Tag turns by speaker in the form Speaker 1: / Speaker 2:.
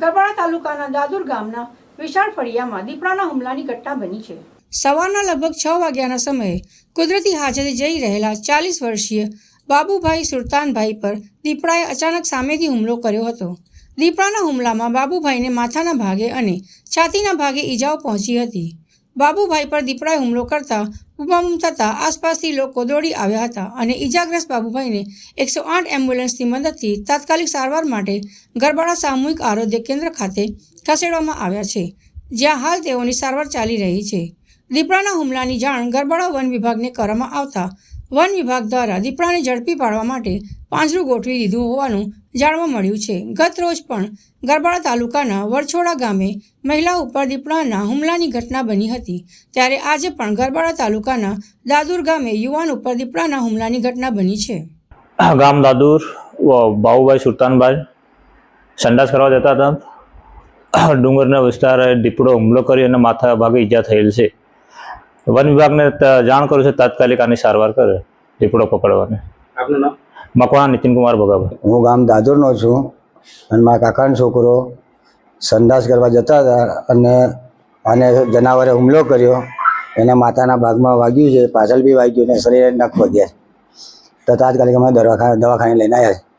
Speaker 1: ગરબાડા તાલુકાના દાદુર ગામના વિશાળ ફળિયામાં દીપડાના હુમલાની ઘટના બની છે. સવારના લગભગ છ વાગ્યાના સમયે કુદરતી હાજરે જઈ રહેલા ચાલીસ વર્ષીય બાબુભાઈ સુલતાનભાઈ પર દીપડાએ અચાનક સામેથી હુમલો કર્યો હતો. દીપડાના હુમલામાં બાબુભાઈને માથાના ભાગે અને છાતીના ભાગે ઈજાઓ પહોંચી હતી. બાબુભાઈ પર દીપડાએ હુમલો કરતા બૂમાબૂમ થતાં આસપાસથી લોકો દોડી આવ્યા હતા અને ઈજાગ્રસ્ત બાબુભાઈને એકસો આઠ એમ્બ્યુલન્સની મદદથી તાત્કાલિક સારવાર માટે ગરબાડા સામૂહિક આરોગ્ય કેન્દ્ર ખાતે ખસેડવામાં આવ્યા છે, જ્યાં હાલ તેઓની સારવાર ચાલી રહી છે. દીપડાના હુમલાની જાણ ગરબાડા વન વિભાગને કરવામાં આવતા વન વિભાગ દ્વારા દીપડાને ઝડપી પાડવા માટે પાંજરું ગોઠવી દીધું હોવાનું જાણવા મળ્યું છે. ગત રોજ પણ ગરબાડા તાલુકાના વરછોડા ગામે મહિલા ઉપર દીપડાના હુમલાની ઘટના બની હતી. ત્યારે આજે પણ ગરબાડા તાલુકાના દાદુર ગામે યુવાન ઉપર દીપડાના હુમલાની ઘટના બની છે.
Speaker 2: ગામ દાદુર બાબુભાઈ સુલતાનભાઈ. સંડાસ કરવા જતા હતા. ડુંગરના વિસ્તારે દીપડો હુમલો કરી અને માથા ભાગે ઈજા થયેલ છે. વન વિભાગને જાણ કરું છે તાત્કાલિક આની સારવાર કરે દીપડો પકડવાની.
Speaker 3: આપનું નામ?
Speaker 2: મકવાણા નીતિનકુમાર ભગાભાઈ.
Speaker 4: હું ગામ દાદરનો છું અને મારા કાકાનો છોકરો સંડાસ કરવા જતા હતા અને અને જનાવરે હુમલો કર્યો. એના માતાના ભાગમાં વાગ્યું છે પાછળ બી વાગ્યું ને શરીરે નખ વધ્યા તો તાત્કાલિક અમે દવાખાને દવાખાને લઈને આવ્યા